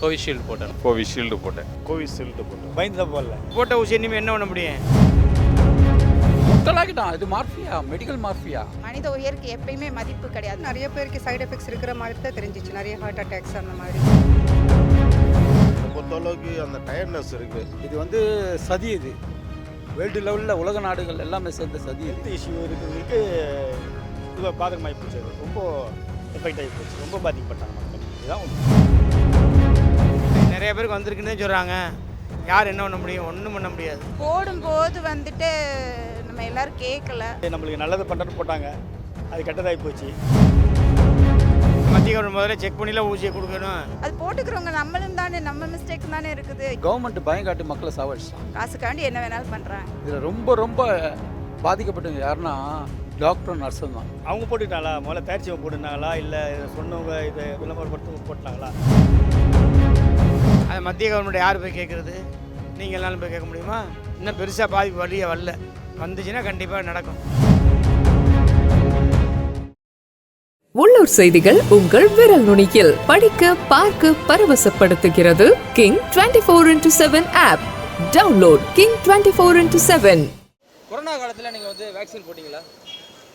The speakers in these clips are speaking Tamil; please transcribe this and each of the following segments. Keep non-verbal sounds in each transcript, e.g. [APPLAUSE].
கோவிஷீல்டு போட்டேன். கோவிஷீல்டு போட்டேன். கோவிஷீல்டு போட்டோம் பயந்து போடல போட்ட ஊசி இனிமேல் என்ன பண்ண முடியும்? முத்தலாகிட்டான் இது மார்ஃபியா மெடிக்கல் மார்ஃபியா மனித உயிருக்கு எப்பயுமே மதிப்பு கிடையாது. நிறைய பேருக்கு சைடு எஃபெக்ட்ஸ் இருக்கிற மாதிரி தான் தெரிஞ்சிச்சு. நிறைய ஹார்ட் அட்டாக்ஸ் அந்த மாதிரி. பொறுத்தளவுக்கு அந்த டயர்ட்னஸ் இருக்கு. இது வந்து சதி இது. வேர்ல்டு லெவலில் உலக நாடுகள் எல்லாமே சேர்ந்த சதி இது. ஹெல்த் இஷ்யூ இருக்கிறவங்களுக்கு இது பாதகமாகி போச்சு. அது ரொம்ப எஃபெக்ட் ஆகி போச்சு. ரொம்ப பாதிக்கப்பட்டாங்க மக்கள். இதுதான். நிறைய பேருக்கு வந்திருக்குன்னு சொல்கிறாங்க யார் என்ன பண்ண முடியும்? ஒன்றும் பண்ண முடியாது. போடும்போது வந்துட்டு நம்ம எல்லாரும் கேட்கல நம்மளுக்கு நல்லது பண்ணுறன்னு போட்டாங்க. அது கெட்டதாகி போச்சு. மத்திய கவர்மெண்ட் முதல்ல செக் பண்ணிலாம் ஊசியை கொடுக்கணும். அது போட்டுக்கிறவங்க நம்மளும் தானே நம்ம மிஸ்டேக் தானே இருக்குது. கவர்மெண்ட் பயம் காட்டி மக்களை சாவடிச்சான் காசுக்காண்டி என்ன வேணாலும் பண்ணுறாங்க இதில் ரொம்ப ரொம்ப பாதிக்கப்பட்டவங்க யாருன்னா டாக்டர் நர்ஸும் தான். அவங்க போட்டுக்கிட்டாங்களா முதல்ல தயாரிச்சவங்க போட்டுருந்தாங்களா? இல்லை சொன்னவங்க இதை விளம்பரப்படுத்தவங்க போட்டாங்களா? அது மத்திய கவர்மெண்ட் யார் போய் கேட்குறது நீங்கள் எல்லாரும் போய் கேட்க முடியுமா? இன்னும் பெருசாக பாதிப்பு வழியே வரல. வந்துச்சுன்னா கண்டிப்பாக நடக்கும். உள்ளூர் செய்திகள் உங்கள் விரல் நுனியில். படிக்க பார்க்க பரவசப்படுத்துகிறது king twenty four into seven app download king twenty four into seven corona காலத்தில் நீங்கள் வந்து வேக்சின் போட்டிங்களா?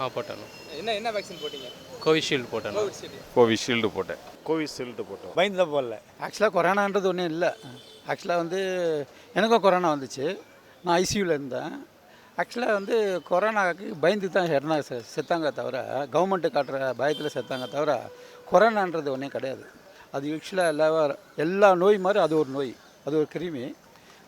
ஆ போட்டேன். என்ன என்ன வேக்சின் போட்டீங்க? கோவிஷீல்டு போட்டேன் கோவிஷீல்டு. போட்டேன். கோவிஷீல்டு போட்டோம். பயந்து தான் போடல. ஆக்சுவலாக கொரோனான்றது ஒன்றும் இல்லை. ஆக்சுவலாக வந்து எனக்கும் கொரோனா வந்துச்சு. நான் ஐசியூவில் இருந்தேன். ஆக்சுவலாக வந்து கொரோனாவுக்கு பயந்து தான் செ- செத்தாங்க தவிர கவர்மெண்ட்டு காட்டுற பயத்தில் செத்தாங்க தவிர கொரோனான்றது ஒன்றும் கிடையாது. அது ஆக்சுவலாக எல்லா எல்லா நோய் மாதிரி அது ஒரு நோய். அது ஒரு கிருமி.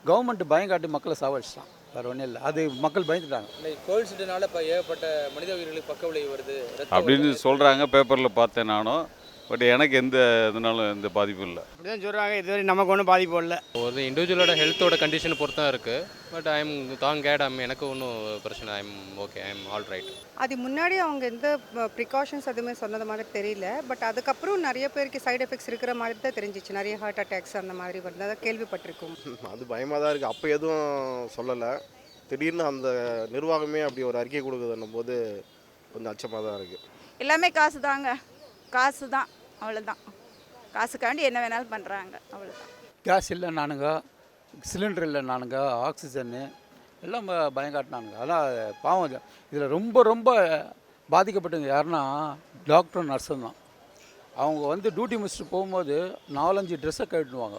கவர்மெண்ட் பயம் காட்டி மக்களை சாவடிச்சிட்டான். வேறு ஒன்றும் இல்லை. அது மக்கள் பயந்துட்டாங்க. இன்னைக்கு கோவிஷீல்டுனால இப்போ ஏகப்பட்ட மனித உயிர்களுக்கு பக்க விளைவு வருது. அப்படின்னு. சொல்கிறாங்க பேப்பரில் பார்த்தேன் நானும். பட் எனக்கு எந்த இதனாலும் எந்த பாதிப்பும் இல்லை. அப்படி தான் சொல்கிறாங்க இதுவரை நமக்கு ஒன்றும் பாதிப்பு வரல. ஒரு இண்டிவிஜுவலோட ஹெல்த்தோட கண்டிஷன் பொறுத்து தான் இருக்குது but I am thank God I'm எனக்கு ஒன்றும் பிரச்சனை. I am okay I am all right அது முன்னாடி அவங்க எந்த ப்ரிகாஷன்ஸ் எதுவுமே சொன்னது மாதிரி தெரியல. பட் அதுக்கப்புறம் நிறைய பேருக்கு சைடு எஃபெக்ட்ஸ் இருக்கிற மாதிரி தான் தெரிஞ்சிச்சு. நிறைய ஹார்ட் அட்டாக்ஸ் அந்த மாதிரி வந்ததை கேள்விப்பட்டிருக்கோம். [LAUGHS] அது பயமாக தான் இருக்குது அப்போ எதுவும் சொல்லலை. திடீர்னு அந்த நிர்வாகமே அப்படி ஒரு அறிக்கை கொடுக்குதுன்னும் போது கொஞ்சம் அச்சமாக தான் இருக்குது எல்லாமே காசு தாங்க காசு தான் அவ்வளோதான் காசுக்காண்டி என்ன வேணாலும் பண்ணுறாங்க அவ்வளோதான் கேஸ் இல்லை நானுங்க சிலிண்டர் இல்லை நானுங்க ஆக்சிஜன்னு எல்லாம் ப- பயம் காட்டினானுங்க. அதான் பாவம் இதில் ரொம்ப ரொம்ப பாதிக்கப்பட்டவங்க யாருன்னா டாக்டர் நர்ஸும் தான். அவங்க வந்து டியூட்டி முடிச்சுட்டு போகும்போது நாலஞ்சு ட்ரெஸ்ஸை கழட்டுவாங்க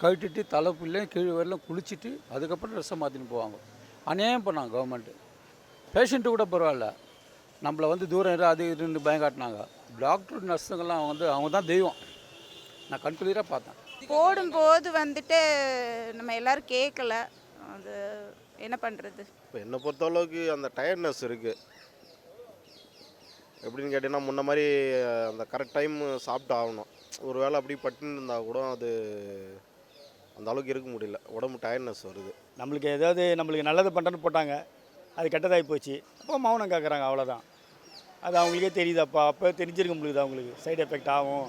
கழட்டிட்டு தலை கீழே கீழ் வரலாம் குளிச்சுட்டு அதுக்கப்புறம் ட்ரெஸ்ஸை மாற்றின்னு போவாங்க. அநியாயம் பண்ணாங்க கவர்மெண்ட்டு பேஷண்ட்டு கூட பரவாயில்ல. நம்மளை வந்து தூரம் இரு அது இதுன்னு பயம் காட்டினாங்க. டாக்டர் நர்ஸுங்கெல்லாம் வந்து அவங்க தான் தெய்வம். நான் கண்குளிராக பார்த்தேன். போடும்போது வந்துட்டு நம்ம எல்லாரும் கேட்கல அது என்ன பண்ணுறது இப்போ என்னை பொறுத்தளவுக்கு அந்த டயர்ட்னஸ் இருக்குது எப்படின்னு கேட்டிங்கன்னா முன்ன மாதிரி அந்த கரெக்ட் டைம் சாப்பிட்டு ஆகணும். ஒரு வேளை அப்படி பட்டுன்னு இருந்தால் கூட அது அந்த அளவுக்கு இருக்க முடியல. உடம்பு டயர்ட்னஸ் வருது. நம்மளுக்கு ஏதாவது நம்மளுக்கு நல்லது பண்ணுறன்னு போட்டாங்க அது கெட்டதாகி போச்சு. அப்போ மௌனம் கேட்குறாங்க அவ்வளோதான் அது அவங்களுக்கே தெரியுதாப்பா. அப்போ தெரிஞ்சிருக்க முடியுது அவங்களுக்கு. சைடு எஃபெக்ட் ஆகும்.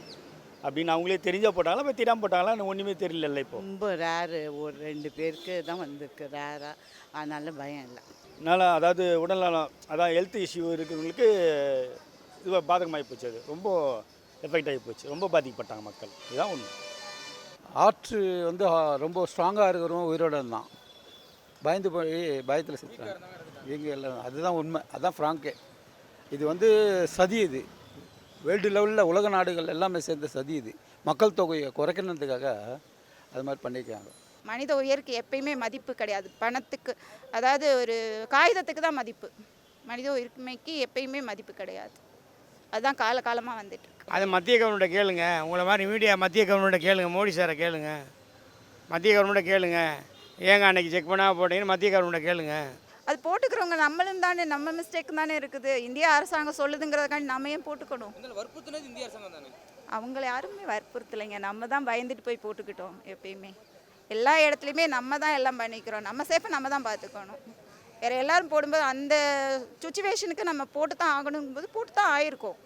அப்படின்னு அவங்களே தெரிஞ்சா போட்டாங்களா இப்போ தெரியாமல் போட்டாங்களா எனக்கு ஒன்றுமே தெரியல இப்போ? ரொம்ப ரேரு ஒரு ரெண்டு பேருக்கு தான் வந்திருக்கு ரேராக அதனால பயம் இல்லை. அதனால் அதாவது உடல்நலம் அதான் ஹெல்த் இஷ்யூ இருக்கிறவங்களுக்கு இது பாதகமாகி போச்சு அது. ரொம்ப எஃபெக்ட் ஆகி போச்சு. ரொம்ப பாதிக்கப்பட்டாங்க மக்கள். இதுதான் உண்மை. ஆற்று வந்து ரொம்ப ஸ்ட்ராங்காக இருக்கிறவங்க உயிரோட இருந்தான் பயந்து போய் பயத்தில் செத்துறாங்க இவங்க எல்லாம் அதுதான் உண்மை. அதுதான் ஃப்ராங்கே இது வந்து சதி இது. வேர்ல்டு லெவலில் உலக நாடுகள் எல்லாமே சேர்ந்த சதி இது. மக்கள் தொகையை குறைக்கணுன்றதுக்காக அது மாதிரி பண்ணியிருக்காங்க. மனித உயிருக்கு எப்பயுமே மதிப்பு கிடையாது. பணத்துக்கு அதாவது ஒரு காகிதத்துக்கு தான் மதிப்பு. மனித உயிர்மைக்கு எப்பயுமே மதிப்பு கிடையாது. அதுதான் கால காலமாக வந்துட்டு இருக்கு. அது மத்திய கவர்மெண்ட்டை கேளுங்க. உங்களை மாதிரி மீடியா மத்திய கவர்மெண்ட்டை கேளுங்க. மோடி சாரை கேளுங்க. மத்திய கவர்மெண்ட்டை கேளுங்க. ஏங்க அன்னைக்கு செக் பண்ணால் போட்டீங்கன்னு மத்திய கவர்மெண்ட்டை கேளுங்க. அது போட்டுக்கிறவங்க நம்மளும் தானே நம்ம மிஸ்டேக் தானே இருக்குது. இந்திய அரசாங்கம் சொல்லுதுங்கிறதுக்காண்டி நம்ம ஏன் போட்டுக்கணும்? இதனால வற்புறுத்தினது இந்திய அரசாங்கம் தானே? அவங்கள யாருமே வற்புறுத்தலைங்க. நம்ம தான் பயந்துட்டு போய் போட்டுக்கிட்டோம் எப்பயுமே. எல்லா இடத்துலையுமே நம்ம தான் எல்லாம் பண்ணிக்கிறோம். நம்ம சேஃபை நம்ம தான் பார்த்துக்கணும் வேறு எல்லாரும் போடும்போது அந்த சுச்சுவேஷனுக்கு நம்ம போட்டு தான் ஆகணுங்கும்போது போட்டு தான் ஆயிருக்கோம்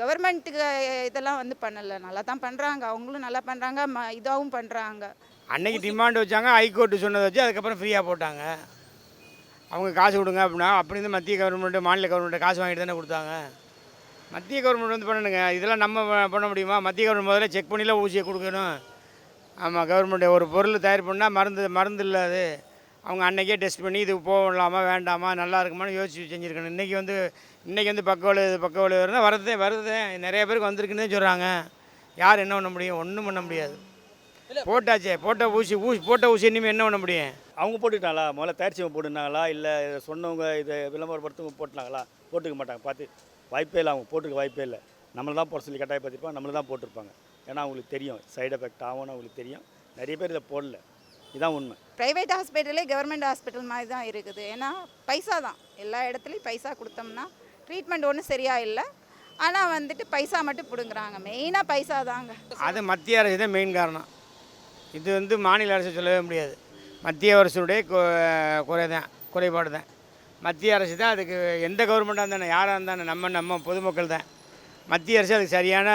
கவர்மெண்ட்டுக்கு இதெல்லாம் வந்து பண்ணலை. நல்லா தான் பண்ணுறாங்க அவங்களும் நல்லா பண்ணுறாங்க ம இதாகவும் பண்ணுறாங்க அன்னைக்கு டிமாண்ட் வச்சாங்க. ஹைகோர்ட்டு சொன்னதை வச்சு அதுக்கப்புறம் ஃப்ரீயாக போட்டாங்க. அவங்க காசு கொடுங்க அப்படின்னா அப்படி இருந்து மத்திய கவர்மெண்ட்டு மாநில கவர்மெண்ட்டு காசு வாங்கிட்டு தானே கொடுத்தாங்க. மத்திய கவர்மெண்ட் வந்து பண்ணணுங்க. இதெல்லாம் நம்ம பண்ண முடியுமா? மத்திய கவர்மெண்ட் முதல்ல செக் பண்ணிலாம் ஊசியை கொடுக்கணும். ஆமாம் கவர்மெண்ட் ஒரு பொருள் தயார் பண்ணால் மருந்து மருந்து இல்லை அது. அவங்க அன்னைக்கே டெஸ்ட் பண்ணி இது போகலாமா வேண்டாமா நல்லா இருக்குமான்னு யோசிச்சு செஞ்சுருக்கணும். இன்றைக்கி வந்து இன்றைக்கி வந்து பக்க விளைவு பக்க விளைவு வருதுன்னா வரதே வருதே. நிறைய பேருக்கு வந்திருக்குன்னு சொல்கிறாங்க யார் என்ன பண்ண முடியும்? ஒன்றும் பண்ண முடியாது. போட்டாச்சே போட்ட ஊசி ஊசி போட்ட ஊசி இனிமேல் என்ன பண்ண முடியும்? அவங்க போட்டுக்கிட்டாங்களா? முதல்ல தயாரிச்சவங்க போட்டுருந்தாங்களா இல்லை இதை சொன்னவங்க இதை விளம்பரப்படுத்தவங்க போட்டுனாங்களா? போட்டுக்க மாட்டாங்க. பார்த்து வாய்ப்பே இல்லை. அவங்க போட்டுக்க வாய்ப்பே இல்லை. நம்மளை தான் போட சொல்லி கட்டாயப்படுத்திருப்பாங்க நம்மளை தான் போட்டிருப்பாங்க. ஏன்னா அவங்களுக்கு தெரியும். சைடு எஃபெக்ட் ஆகும்னு அவங்களுக்கு தெரியும். நிறைய பேர் இதை போடல. இதான் உண்மை. ப்ரைவேட் ஹாஸ்பிட்டலே கவர்மெண்ட் ஹாஸ்பிட்டல் மாதிரி தான் இருக்குது. ஏன்னா பைசா தான். எல்லா இடத்துலையும் பைசா கொடுத்தோம்னா ட்ரீட்மெண்ட் ஒன்றும் சரியா இல்லை. ஆனால் வந்துட்டு பைசா மட்டும் பிடுங்குறாங்க. மெயினாக பைசா தாங்க. அது மத்திய அரசு தான் மெயின் காரணம். இது வந்து மாநில அரசு சொல்லவே முடியாது. மத்திய அரசுடைய குறை தான் குறைபாடு தான் மத்திய அரசு தான் அதுக்கு எந்த கவர்மெண்ட்டாக இருந்தானே யாராக இருந்தானே நம்ம நம்ம பொதுமக்கள் தான். மத்திய அரசு அதுக்கு சரியான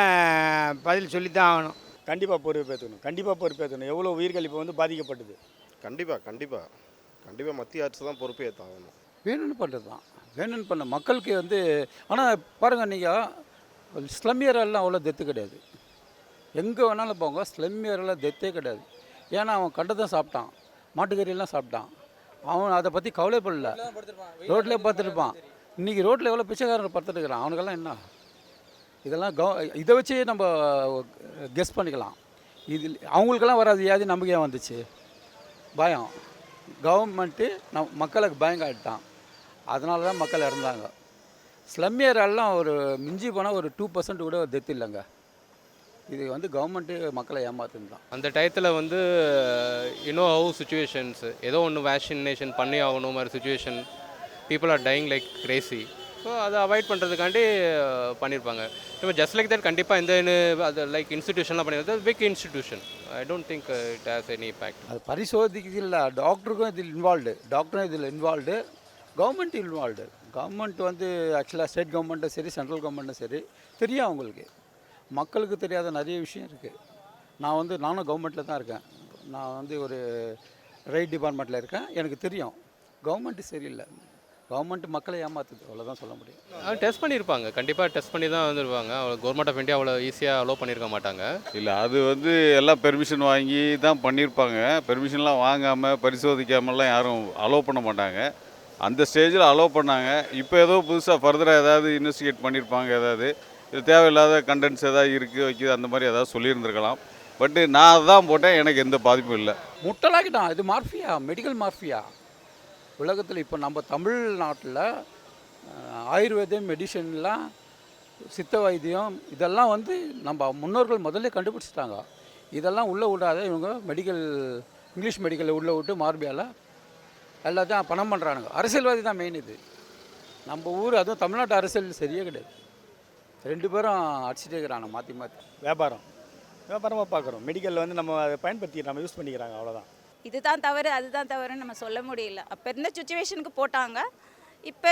பதில் சொல்லித்தான் ஆகணும். கண்டிப்பாக பொறுப்பேற்றணும் கண்டிப்பாக பொறுப்பேற்றணும் எவ்வளோ உயிர்கள் இப்போ வந்து பாதிக்கப்பட்டது? கண்டிப்பாக கண்டிப்பாக கண்டிப்பாக மத்திய அரசு தான் பொறுப்பேற்றாகணும் வேணும்னு பண்ணுறது தான் வேணும்னு பண்ண மக்களுக்கு வந்து ஆனால் பாருங்கள் நீங்கள் ஸ்லம் ஏரியாலாம் அவ்வளோ டெத்து கிடையாது. எங்கே வேணாலும் போங்க ஸ்லம் ஏரியாவில் டெத்தே கிடையாது. ஏன்னா அவன் கண்டதான் சாப்பிட்டான். மாட்டுக்கறியெல்லாம் சாப்பிட்டான். அவன் அதை பற்றி கவலைப்படல. ரோட்லேயே பார்த்துருப்பான் இன்றைக்கி ரோட்டில் எவ்வளோ பிச்சைக்காரன் பார்த்துட்டு இருக்கிறான் அவனுக்கெல்லாம் என்ன? இதெல்லாம் கவ இதை வச்சு நம்ம கெஸ் பண்ணிக்கலாம். இது அவங்களுக்கெல்லாம் வராது. வியாதி நமக்கு ஏன் வந்துச்சு? பயம். கவர்மெண்ட்டு நம் மக்களுக்கு பயம் காட்டான் அதனால தான் மக்கள் இறந்தாங்க. ஸ்லம் ஏரியாலாம் ஒரு மிஞ்சி போனால் ஒரு டூ பர்சன்ட் கூட டெத் இல்லைங்க. இது வந்து கவர்மெண்ட்டு மக்களை ஏமாத்துன்னு தான் அந்த டயத்தில் வந்து யூனோ ஹவு சுச்சுவேஷன்ஸ் ஏதோ ஒன்று வேக்சினேஷன் பண்ணி ஆகணும் மாதிரி situation people are dying like crazy so அதை அவாய்ட் பண்ணுறதுக்காண்டி பண்ணியிருப்பாங்க இப்போ ஜஸ்ட் லைக் தட் கண்டிப்பாக இந்த இது- அது லைக் இன்ஸ்டிடியூஷன்லாம் பண்ணியிருந்தது big institution I don't think it has any impact அது பரிசோதிக்கிறது இல்லை. டாக்டருக்கும் இதில் இன்வால்வ்டு டாக்டரும் இதில் இன்வால்வ்டு கவர்மெண்ட் இன்வால்வ்டு கவர்மெண்ட் வந்து ஆக்சுவலாக ஸ்டேட் கவர்மெண்ட்டும் சரி சென்ட்ரல் கவர்மெண்ட்டும் சரி தெரியும் அவங்களுக்கு. மக்களுக்கு தெரியாத நிறைய விஷயம் இருக்குது நான் வந்து நானும் கவர்மெண்ட்டில் தான் இருக்கேன். நான் வந்து ஒரு ரைட் டிபார்ட்மெண்ட்டில் இருக்கேன். எனக்கு தெரியும். கவர்மெண்ட்டு சரியில்லை. கவர்மெண்ட் மக்களை ஏமாத்துது. அவ்வளோதான் சொல்ல முடியும். டெஸ்ட் பண்ணியிருப்பாங்க. கண்டிப்பாக டெஸ்ட் பண்ணி தான் வந்துருவாங்க. கவர்மெண்ட் ஆஃப் இந்தியா அவ்வளோ ஈஸியாக அலோவ் பண்ணியிருக்க மாட்டாங்க. இல்லை அது வந்து எல்லாம் பெர்மிஷன் வாங்கி தான் பண்ணியிருப்பாங்க. பெர்மிஷன்லாம் வாங்காமல் பரிசோதிக்காமலாம் யாரும் அலோவ் பண்ண மாட்டாங்க. அந்த ஸ்டேஜில் அலோவ் பண்ணாங்க. இப்போ ஏதோ புதுசாக ஃபர்தராக ஏதாவது இன்வெஸ்டிகேட் பண்ணியிருப்பாங்க ஏதாவது. இது தேவையில்லாத கண்டென்ட்ஸ் ஏதாவது இருக்குது வைக்குது அந்த மாதிரி ஏதாவது சொல்லியிருந்துருக்கலாம். பட்டு நான் அதான் போட்டேன் எனக்கு எந்த பாதிப்பும் இல்லை. முட்டலாக்கிட்டான். இது மார்ஃபியா மெடிக்கல் மார்ஃபியா உலகத்தில் இப்போ நம்ம தமிழ்நாட்டில் ஆயுர்வேதம் மெடிசன்லாம் சித்த வைத்தியம் இதெல்லாம் வந்து நம்ம முன்னோர்கள் முதல்ல கண்டுபிடிச்சிட்டாங்க. இதெல்லாம் உள்ளே விடாத இவங்க மெடிக்கல் இங்கிலீஷ் மெடிக்கலில் உள்ளே விட்டு மார்பியால் எல்லாத்தையும் பணம் பண்ணுறானுங்க அரசியல்வாதி தான் மெயின் இது. நம்ம ஊர் அதுவும் தமிழ்நாட்டு அரசியல் சரியே கிடையாது. ரெண்டு பேரும் அடிச்சுட்டே இருக்கிறாங்க மாற்றி மாற்றி வியாபாரம். வியாபாரமாக பார்க்குறோம். மெடிக்கலில் வந்து நம்ம அதை பயன்படுத்தி நம்ம யூஸ் பண்ணிக்கிறாங்க அவ்வளோதான் இதுதான் தவறு அதுதான் தவறுன்னு நம்ம சொல்ல முடியல. அப்போ இருந்த சுச்சுவேஷனுக்கு போட்டாங்க. இப்போ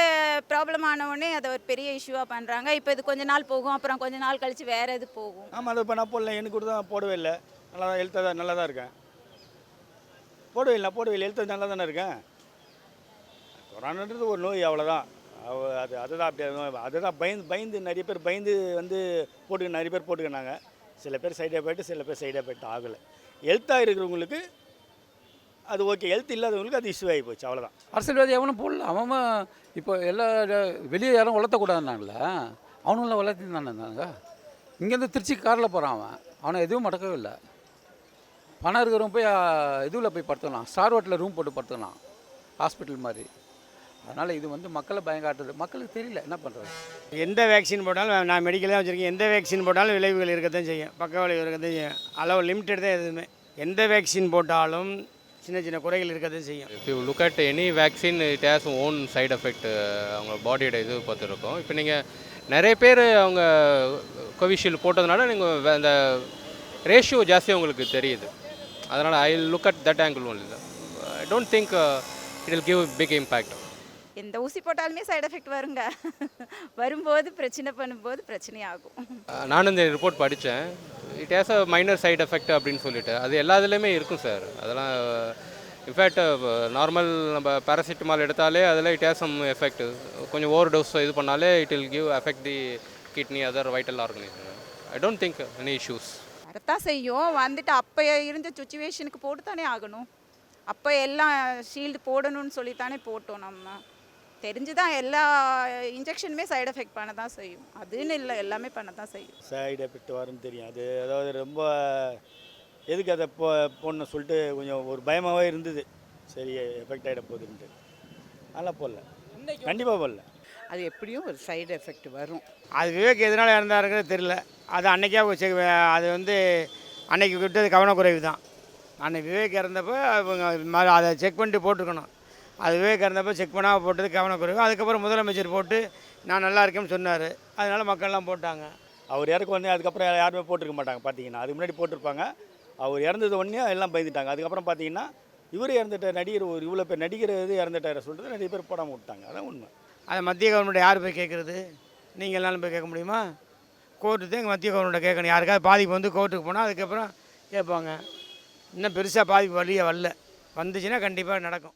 ப்ராப்ளம் ஆனவுடனே அதை ஒரு பெரிய இஷ்யூவாக பண்ணுறாங்க இப்போ இது கொஞ்ச நாள் போகும் அப்புறம் கொஞ்ச நாள் கழித்து வேறு இது போகும். ஆமாம் அதை இப்போ நான் போடல எனக்கு கூட தான் போடவே இல்லை. நல்லா தான் தான் நல்லா தான் இருக்கேன். போடவே இல்லை போடவே இல்லை. ஹெல்த்தாக நல்லா தானே இருக்கேன். கொரோனான்றது ஒரு நோய் அவ்வளோதான் அவ- அது அதுதான் அப்படி அதுதான் பயந்து பயந்து நிறைய பேர் பயந்து வந்து போட்டு நிறைய பேர் போட்டுக்கினாங்க. சில பேர் சைடாக போயிட்டு சில பேர் சைடாக போயிட்டு ஆகலை. ஹெல்த்தாக இருக்கிறவங்களுக்கு அது ஓகே ஹெல்த் இல்லாதவங்களுக்கு அது இஷ்யூ ஆகி போச்சு அவ்வளோதான் அரசியல்வாதி எவனும் போடல. அவன் இப்போ எல்லா வெளியே யாரும் வளர்த்தக்கூடாதுனாங்கள அவனும் வளர்த்தி தானே இங்கேருந்து திருச்சி காரில் போகிறான் அவன். அவனை எதுவும் மடக்கவே இல்லை பணம் இருக்கிறவன் போய் இதுவில் போய் படுத்துக்கலாம். ஸ்டார் ஹோட்டலில் ரூம் போட்டு படுத்துக்கலாம். ஹாஸ்பிட்டல் மாதிரி. அதனால் இது வந்து மக்களை பயங்காட்டுது. மக்களுக்கு தெரியல என்ன பண்ணுறது எந்த வேக்சின் போட்டாலும் நான் மெடிக்கல் தான் வச்சுருக்கேன். எந்த வேக்சின் போட்டாலும் விளைவுகள் இருக்கத்தான் செய்யும். பக்க விளைவு இருக்கத்தான் செய்யும். அளவு லிமிட்டட் தான் எதுவுமே. எந்த வேக்சின் போட்டாலும் சின்ன சின்ன குறைகள் இருக்கத்தான் செய்யும். If you look at any vaccine it has own side effect அவங்க பாடியோட இது பார்த்துருக்கோம். இப்போ நீங்கள் நிறைய பேர் அவங்க கோவிஷீல்டு போட்டதுனால நீங்கள் அந்த ரேஷியோ ஜாஸ்தியாக உங்களுக்கு தெரியுது. அதனால் I look at that angle only I don't think it will give big impact எந்த ஊசி போட்டாலுமே சைடு எஃபெக்ட் வருங்க. வரும்போது பிரச்சனை பண்ணும்போது பிரச்சனையாகும். நானும் இந்த ரிப்போர்ட் படித்தேன் it has a minor side effect அப்படின்னு சொல்லிட்டு. அது எல்லா இதுலேயுமே இருக்கும் சார் அதெல்லாம் இன்ஃபேக்ட் நார்மல் நம்ம பேராசிட்டமால் எடுத்தாலே அதில் இட் ஹேஸ் சம் எஃபெக்ட் கொஞ்சம் ஓவர் டோஸ் இது பண்ணாலே it will give effect the kidney other vital organisation I don't think any issues வரத்தான் செய்யும். வந்துட்டு அப்போ இருந்த சுச்சுவேஷனுக்கு போட்டு தானே ஆகணும். அப்போ எல்லாம் ஷீல்டு போடணும்னு சொல்லித்தானே போட்டோம் நம்ம. தெரிஞ்சு தான் எல்லா இன்ஜெக்ஷனுமே சைடு எஃபெக்ட் பண்ண தான் செய்யும். அதுன்னு இல்லை எல்லாமே பண்ண தான் செய்யும். சைடு எஃபெக்ட் வரும்னு தெரியும். அது அதாவது ரொம்ப எதுக்கு அதை போ போடணும் சொல்லிட்டு கொஞ்சம் ஒரு பயமாகவே இருந்தது. சரி எஃபெக்ட் ஆகிட போகுதுன்ட்டு. அதெல்லாம் போடல. கண்டிப்பாக போடல. அது எப்படியும் ஒரு சைடு எஃபெக்ட் வரும். அது விவேக் எதனால் இறந்தாருங்கிறது தெரில அது செக் அது வந்து அன்னைக்கு விட்டது கவனக்குறைவு தான் அன்னைக்கு விவேக் இறந்தப்போ அவங்க அதை செக் பண்ணிட்டு போட்டிருக்கணும். அது விவேக் இறந்தப்போ செக் பண்ணாமல் போட்டது கவனக்குறைவு. அதுக்கப்புறம் முதலமைச்சர் போட்டு நான் நல்லா இருக்கேன்னு சொன்னார். அதனால மக்கள்லாம் போட்டாங்க. அவர் இறக்க உடனே அதுக்கப்புறம் யாருமே போட்டிருக்க மாட்டாங்க பார்த்தீங்கன்னா அதுக்கு முன்னாடி போட்டிருப்பாங்க. அவர் இறந்தது உடனே எல்லாம் பயந்துட்டாங்க. அதுக்கப்புறம் பார்த்தீங்கன்னா இவர் இறந்துட்ட நடிகர் ஒரு இவ்வளோ பேர் நடிகர் இது இறந்துட்டார சொல்லிட்டு நிறைய பேர் போடாமல் விட்டாங்க. அதான் உண்மை. அதை மத்திய கவர்மெண்ட் யார் போய் கேட்குறது நீங்கள் எல்லாரும் போய் கேட்க முடியுமா? கோர்ட்டு தான் எங்கள் மத்திய கவர்மெண்ட்டை கேட்கணும். யாருக்காவது பாதிப்பு வந்து கோர்ட்டுக்கு போனால் அதுக்கப்புறம் கேட்பாங்க. இன்னும் பெருசாக பாதிப்பு வழியே வரல. வந்துச்சுன்னா கண்டிப்பாக நடக்கும்.